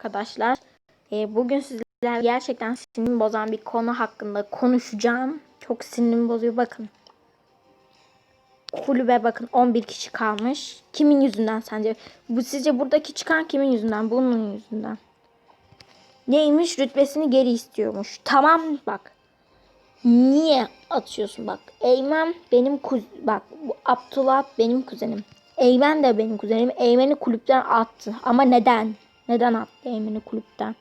arkadaşlar. Ee, bugün sizlerle gerçekten sinirimi bozan bir konu hakkında konuşacağım. Çok sinirimi bozuyor bakın. Kulübe bakın 11 kişi kalmış. Kimin yüzünden sence? Bu sizce buradaki çıkan kimin yüzünden? Bunun yüzünden. Neymiş? Rütbesini geri istiyormuş. Tamam bak. Niye atıyorsun bak. Eymen benim kuz bak bu Abdullah benim kuzenim. Eymen de benim kuzenim. Eymen'i kulüpten attı. Ama neden? Neden attı Eymen'i kulüpten?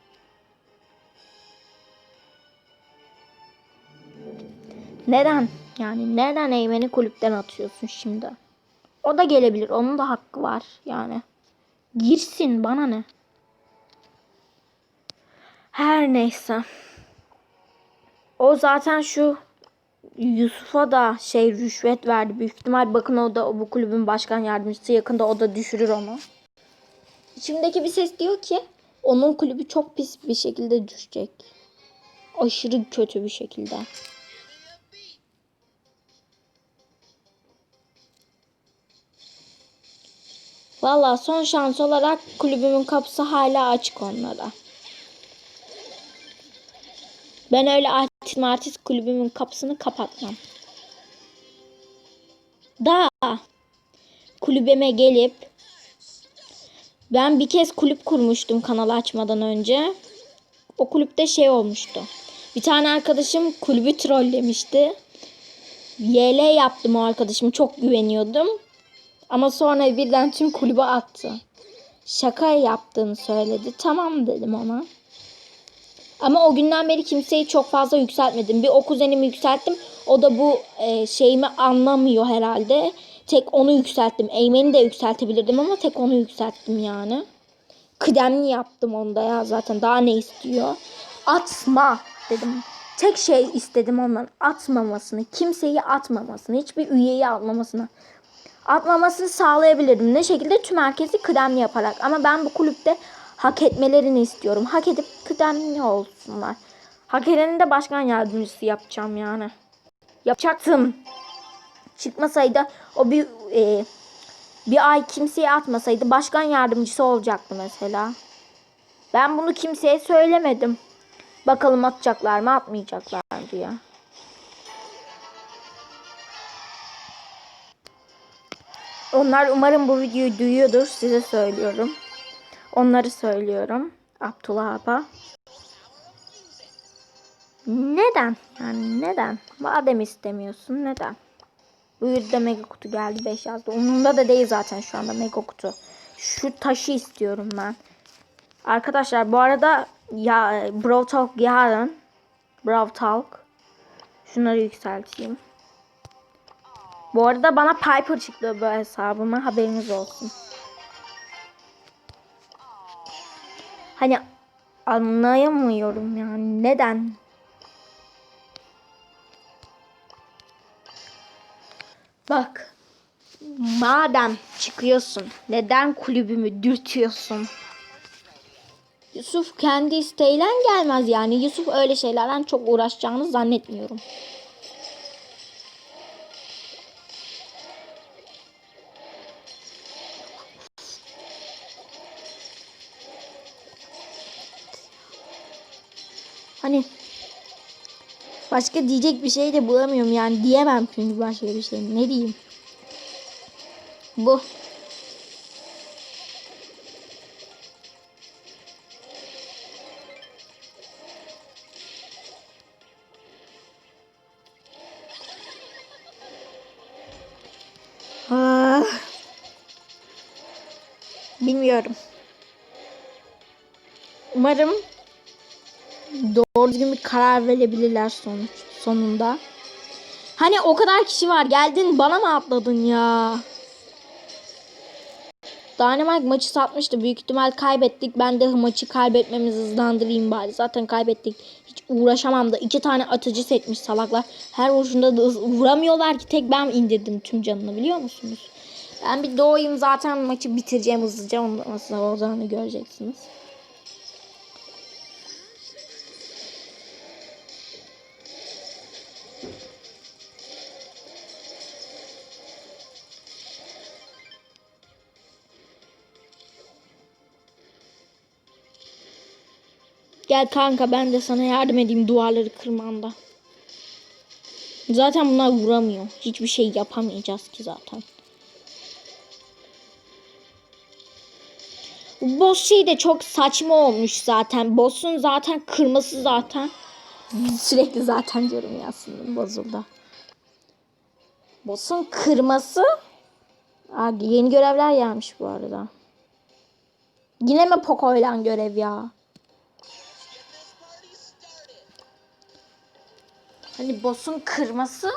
Neden? Yani neden Eymen'i kulüpten atıyorsun şimdi? O da gelebilir. Onun da hakkı var yani. Girsin bana ne? Her neyse. O zaten şu Yusuf'a da şey rüşvet verdi. Büyük ihtimal bakın o da bu kulübün başkan yardımcısı. Yakında o da düşürür onu. İçimdeki bir ses diyor ki onun kulübü çok pis bir şekilde düşecek. Aşırı kötü bir şekilde. Valla son şans olarak kulübümün kapısı hala açık onlara. Ben öyle artist martist kulübümün kapısını kapatmam. Da kulübeme gelip ben bir kez kulüp kurmuştum kanalı açmadan önce. O kulüpte şey olmuştu. Bir tane arkadaşım kulübü trollemişti. YL yaptım o arkadaşımı çok güveniyordum. Ama sonra birden tüm kulübe attı. Şaka yaptığını söyledi. Tamam dedim ona. Ama o günden beri kimseyi çok fazla yükseltmedim. Bir o kuzenimi yükselttim. O da bu e, şeyimi anlamıyor herhalde. Tek onu yükselttim. Eymen'i de yükseltebilirdim ama tek onu yükselttim yani. Kıdemli yaptım onda ya zaten. Daha ne istiyor? Atma dedim. Tek şey istedim ondan. Atmamasını. Kimseyi atmamasını. Hiçbir üyeyi atmamasını. Atmamasını sağlayabilirdim. Ne şekilde? Tüm herkesi kıdemli yaparak. Ama ben bu kulüpte hak etmelerini istiyorum. Hak edip kıdemli olsunlar. Hak edeni de başkan yardımcısı yapacağım yani. Yapacaktım. Çıkmasaydı o bir e, bir ay kimseye atmasaydı başkan yardımcısı olacaktı mesela. Ben bunu kimseye söylemedim. Bakalım atacaklar mı atmayacaklar mı diye. Onlar umarım bu videoyu duyuyordur. Size söylüyorum. Onları söylüyorum. Abdullah Apa. Neden? Yani neden? Madem istemiyorsun neden? Buyur da mega kutu geldi 5 yazdı. Onunda da değil zaten şu anda mega kutu. Şu taşı istiyorum ben. Arkadaşlar bu arada ya Brawl Talk yarın. Brawl Talk. Şunları yükselteyim. Bu arada bana Piper çıktı bu hesabıma haberiniz olsun. Hani anlayamıyorum yani neden? Bak madem çıkıyorsun neden kulübümü dürtüyorsun? Yusuf kendi isteğiyle gelmez yani. Yusuf öyle şeylerden çok uğraşacağını zannetmiyorum. Hani başka diyecek bir şey de bulamıyorum yani diyemem çünkü başka bir şey. Ne diyeyim? Bu. Ah. Bilmiyorum. Umarım doğru düzgün bir karar verebilirler sonuç sonunda. Hani o kadar kişi var. Geldin bana mı atladın ya? Dynamite maçı satmıştı. Büyük ihtimal kaybettik. Ben de maçı kaybetmemizi hızlandırayım bari. Zaten kaybettik. Hiç uğraşamam da. iki tane atıcı setmiş salaklar. Her vuruşunda da vuramıyorlar ki. Tek ben indirdim tüm canını biliyor musunuz? Ben bir doğayım zaten maçı bitireceğim hızlıca. Ondan sonra olacağını göreceksiniz. Gel kanka ben de sana yardım edeyim duvarları kırmanda. Zaten bunlar vuramıyor. Hiçbir şey yapamayacağız ki zaten. Bu boss şey de çok saçma olmuş zaten. Boss'un zaten kırması zaten. Sürekli zaten diyorum ya aslında bozuldu. Boss'un kırması. Aa, yeni görevler gelmiş bu arada. Yine mi Poco'yla görev ya? Hani boss'un kırması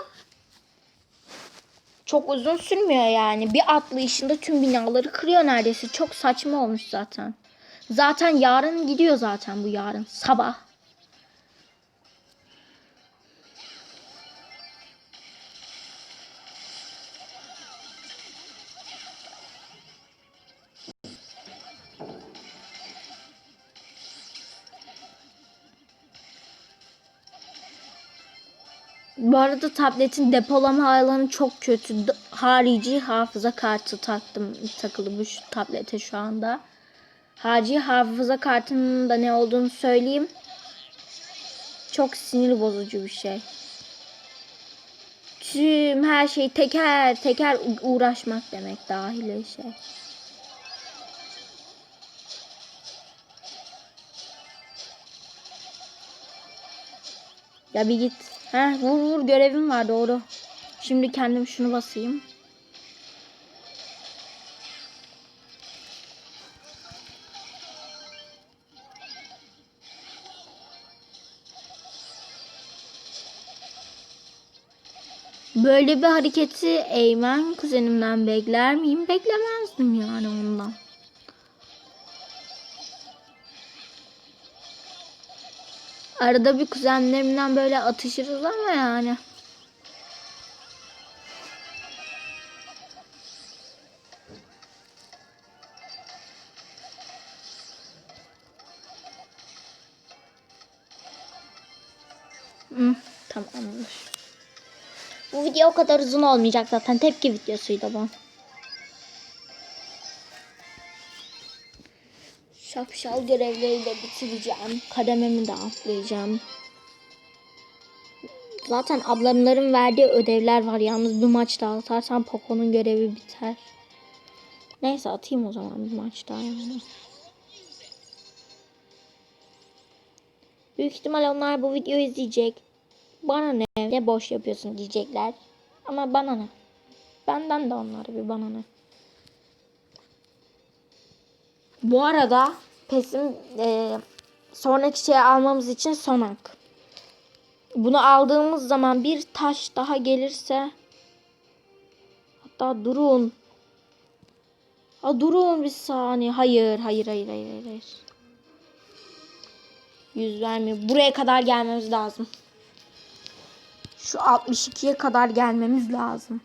çok uzun sürmüyor yani. Bir atlayışında tüm binaları kırıyor neredeyse. Çok saçma olmuş zaten. Zaten yarın gidiyor zaten bu yarın. Sabah. Bu arada tabletin depolama alanı çok kötü. Harici hafıza kartı taktım takılı bu tablete şu anda. Harici hafıza kartının da ne olduğunu söyleyeyim. Çok sinir bozucu bir şey. Tüm her şey teker teker uğraşmak demek dahil şey. Ya bir git. Heh, vur vur görevim var doğru. Şimdi kendim şunu basayım. Böyle bir hareketi Eymen kuzenimden bekler miyim? Beklemezdim yani ondan. Arada bir kuzenlerimden böyle atışırız ama yani. Hı, tamamdır. Bu video o kadar uzun olmayacak zaten. Tepki videosuydu bu. Şapşal görevleri de bitireceğim. Kadememi de atlayacağım. Zaten ablamların verdiği ödevler var. Yalnız bir maç daha atarsam Poco'nun görevi biter. Neyse atayım o zaman bir maç daha yani. Büyük ihtimal onlar bu videoyu izleyecek. Bana ne? Ne boş yapıyorsun diyecekler. Ama bana ne? Benden de onlara bir bana ne? Bu arada pesim e, sonraki şeyi almamız için son hak. Bunu aldığımız zaman bir taş daha gelirse hatta durun. Ha durun bir saniye. Hayır, hayır, hayır, hayır. hayır. Yüz vermiyor. Buraya kadar gelmemiz lazım. Şu 62'ye kadar gelmemiz lazım.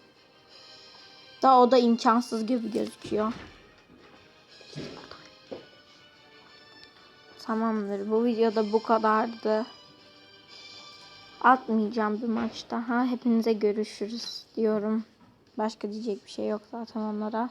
Daha o da imkansız gibi gözüküyor. Tamamdır. Bu videoda bu kadardı. Atmayacağım bir maç daha. Hepinize görüşürüz diyorum. Başka diyecek bir şey yok zaten onlara.